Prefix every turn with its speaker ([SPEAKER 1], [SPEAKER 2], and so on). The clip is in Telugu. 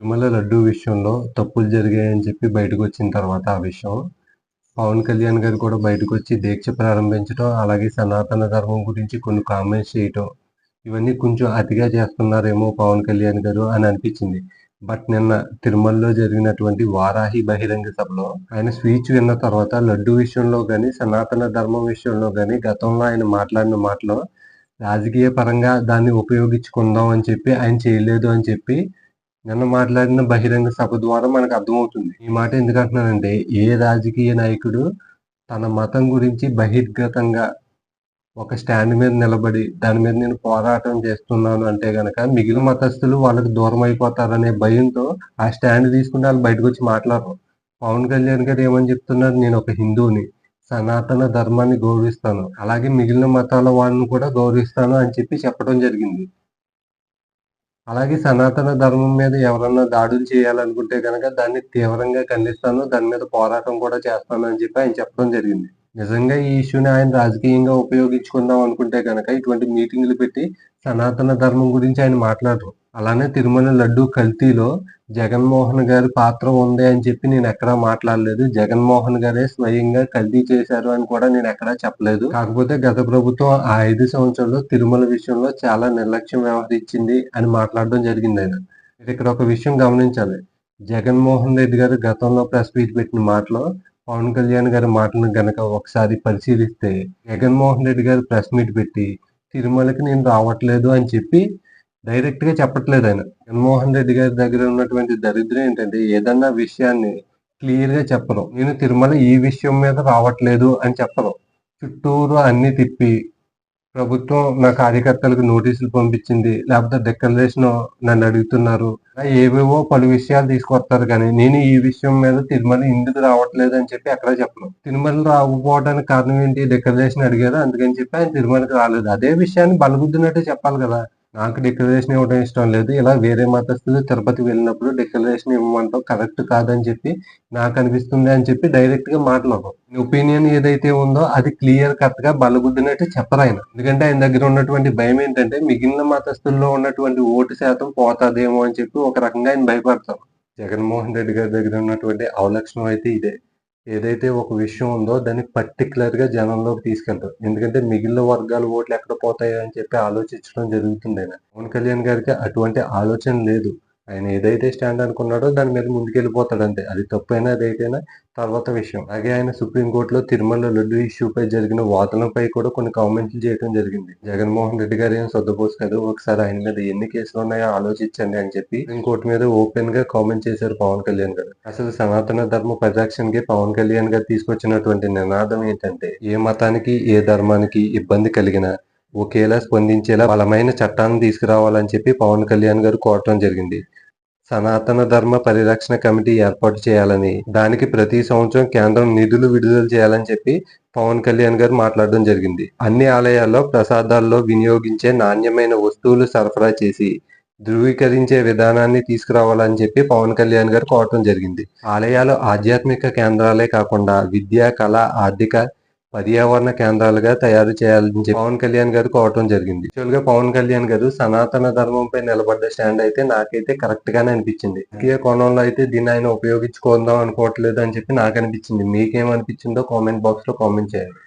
[SPEAKER 1] తిరుమల లడ్డు విషయంలో తప్పులు జరిగాయని చెప్పి బయటకు వచ్చిన తర్వాత ఆ విషయం పవన్ కళ్యాణ్ గారు కూడా బయటకు వచ్చి దీక్ష ప్రారంభించడం అలాగే సనాతన ధర్మం గురించి కొన్ని కామెంట్స్ చేయటం ఇవన్నీ కొంచెం అతిగా చేస్తున్నారేమో పవన్ కళ్యాణ్ గారు అని అనిపించింది. బట్ నిన్న తిరుమలలో జరిగినటువంటి వారాహి బహిరంగ సభలో ఆయన స్పీచ్ విన్న తర్వాత లడ్డు విషయంలో కానీ సనాతన ధర్మం విషయంలో కానీ గతంలో ఆయన మాట్లాడిన మాటలో రాజకీయ పరంగా దాన్ని ఉపయోగించుకుందాం అని చెప్పి ఆయన చేయలేదు అని చెప్పి నిన్న మాట్లాడిన బహిరంగ సభ ద్వారా మనకు అర్థమవుతుంది. ఈ మాట ఎందుకంటున్నానంటే ఏ రాజకీయ నాయకుడు తన మతం గురించి బహిర్గతంగా ఒక స్టాండ్ మీద నిలబడి దాని మీద నేను పోరాటం చేస్తున్నాను అంటే గనక మిగిలిన మతస్థులు వాళ్ళకి దూరం అయిపోతారనే భయంతో ఆ స్టాండ్ తీసుకుంటే వాళ్ళు బయటకు వచ్చి మాట్లాడరు. పవన్ కళ్యాణ్ గారు ఏమని చెప్తున్నారు? నేను ఒక హిందువుని సనాతన ధర్మాన్ని గౌరవిస్తాను. అలాగే మిగిలిన మతాల వాళ్ళని కూడా గౌరవిస్తాను అని చెప్పి చెప్పడం జరిగింది. అలాగే సనాతన ధర్మం మీద ఎవరన్నా దాడులు చేయాలనుకుంటే కనుక దాన్ని తీవ్రంగా ఖండిస్తాను దాని మీద పోరాటం కూడా చేస్తాను అని చెప్పి ఆయన చెప్పడం జరిగింది. నిజంగా ఈ ఇష్యూని ఆయన రాజకీయంగా ఉపయోగించుకుందాం అనుకుంటే కనుక ఇటువంటి మీటింగ్లు పెట్టి సనాతన ధర్మం గురించి ఆయన మాట్లాడరు. అలానే తిరుమల లడ్డు కల్తీలో జగన్మోహన్ గారి పాత్ర ఉంది అని చెప్పి నేను ఎక్కడా మాట్లాడలేదు. జగన్మోహన్ గారే స్వయంగా కల్తీ చేశారు అని కూడా నేను ఎక్కడా చెప్పలేదు. కాకపోతే గత ప్రభుత్వం ఆ ఐదు సంవత్సరాల్లో తిరుమల విషయంలో చాలా నిర్లక్ష్యం వ్యవహరించింది అని మాట్లాడడం జరిగింది ఆయన. ఇక్కడ ఒక విషయం గమనించాలి. జగన్మోహన్ రెడ్డి గారు గతంలో ప్రెస్ మీట్ పెట్టిన మాటలో పవన్ కళ్యాణ్ గారి మాటను గనక ఒకసారి పరిశీలిస్తే జగన్మోహన్ రెడ్డి గారు ప్రెస్ మీట్ పెట్టి తిరుమలకి నేను రావట్లేదు అని చెప్పి డైరెక్ట్గా చెప్పట్లేదు ఆయన. జగన్మోహన్ రెడ్డి గారి దగ్గర ఉన్నటువంటి దరిద్రం ఏంటంటే ఏదన్నా విషయాన్ని క్లియర్గా చెప్పరు నేను తిరుమల ఈ విషయం మీద రావట్లేదు అని చెప్పరు చుట్టూరు అన్ని తిప్పి ప్రభుత్వం నా కార్యకర్తలకు నోటీసులు పంపించింది లేకపోతే డిక్లరేషన్ నన్ను అడుగుతున్నారు. ఏవేవో పలు విషయాలు తీసుకొస్తారు కానీ నేను ఈ విషయం మీద తిరుమల ఇందుకు రావట్లేదు అని చెప్పి ఎక్కడా చెప్పను. తిరుమల రాకపోవడానికి కారణం ఏంటి? డిక్లరేషన్ అడిగారు. అందుకని చెప్పి ఆయన తిరుమలకి రాలేదు. అదే విషయాన్ని బలబుద్దినట్టు చెప్పాలి కదా. నాకు డిక్లరేషన్ ఇవ్వడం ఇష్టం లేదు. ఇలా వేరే మతస్థులు తిరుపతి వెళ్ళినప్పుడు డిక్లరేషన్ ఇవ్వమంటాం కరెక్ట్ కాదని చెప్పి నాకు అనిపిస్తుంది అని చెప్పి డైరెక్ట్గా మాట్లాడరు ఒపీనియన్ ఏదైతే ఉందో అది క్లియర్ కట్గా బలబుద్దినట్టు చెప్పరు ఆయన. ఎందుకంటే ఆయన దగ్గర ఉన్నటువంటి భయం ఏంటంటే మిగిలిన మతస్థుల్లో ఉన్నటువంటి ఓటు శాతం పోతాదేమో అని చెప్పి ఒక రకంగా ఆయన భయపడతారు. జగన్మోహన్ రెడ్డి గారి దగ్గర ఉన్నటువంటి అవలక్షణం అయితే ఇదే. ఏదైతే ఒక విషయం ఉందో దాన్ని పర్టికులర్గా జనంలోకి తీసుకెళ్తారు. ఎందుకంటే మిగిలిన వర్గాల ఓట్లు ఎక్కడ పోతాయో అని చెప్పి ఆలోచించడం జరుగుతుంది ఆయన పవన్ కళ్యాణ్ గారికి అటువంటి ఆలోచన లేదు. ఆయన ఏదైతే స్టాండ్ అనుకున్నాడో దాని మీద ముందుకెళ్ళిపోతాడు అంతే. అది తప్పైనా అదైతేనా? తర్వాత విషయం. అలాగే ఆయన సుప్రీంకోర్టులో తిరుమల లడ్డు ఇష్యూపై జరిగిన వాదనపై కూడా కొన్ని కామెంట్లు చేయడం జరిగింది. జగన్మోహన్ రెడ్డి గారు ఏం సొద్దపోసు కాదు ఒకసారి ఆయన మీద ఎన్ని కేసులు ఉన్నాయో ఆలోచించండి అని చెప్పి సుప్రీంకోర్టు మీద ఓపెన్గా కామెంట్ చేశారు పవన్ కళ్యాణ్ గారు. అసలు సనాతన ధర్మ పరిరక్షణకి పవన్ కళ్యాణ్ గారు తీసుకొచ్చినటువంటి నినాదం ఏంటంటే ఏ మతానికి ఏ ధర్మానికి ఇబ్బంది కలిగినా ఒకేలా స్పందించేలా బలమైన చట్టాన్ని తీసుకురావాలని చెప్పి పవన్ కళ్యాణ్ గారు కోరటం జరిగింది. సనాతన ధర్మ పరిరక్షణ కమిటీ ఏర్పాటు చేయాలని దానికి ప్రతి సంవత్సరం కేంద్రం నిధులు విడుదల చేయాలని చెప్పి పవన్ కళ్యాణ్ గారు మాట్లాడడం జరిగింది. అన్ని ఆలయాల్లో ప్రసాదాల్లో వినియోగించే నాణ్యమైన వస్తువులు సరఫరా చేసి ధృవీకరించే విధానాన్ని తీసుకురావాలని చెప్పి పవన్ కళ్యాణ్ గారు కోరటం జరిగింది. ఆలయాలు ఆధ్యాత్మిక కేంద్రాలే కాకుండా విద్య కళ ఆర్థిక పర్యావరణ కేంద్రాలుగా తయారు చేయాలని చెప్పి పవన్ కళ్యాణ్ గారు కోవటం జరిగింది. యాక్చువల్గా పవన్ కళ్యాణ్ గారు సనాతన ధర్మంపై నిలబడ్డ స్టాండ్ అయితే నాకైతే కరెక్ట్ గానే అనిపించింది. రాజకీయ కోణంలో అయితే దీన్ని ఆయన ఉపయోగించుకుందాం అనుకోవట్లేదు అని చెప్పి నాకు అనిపించింది. మీకేమనిపించిందో కామెంట్ బాక్స్లో కామెంట్ చేయండి.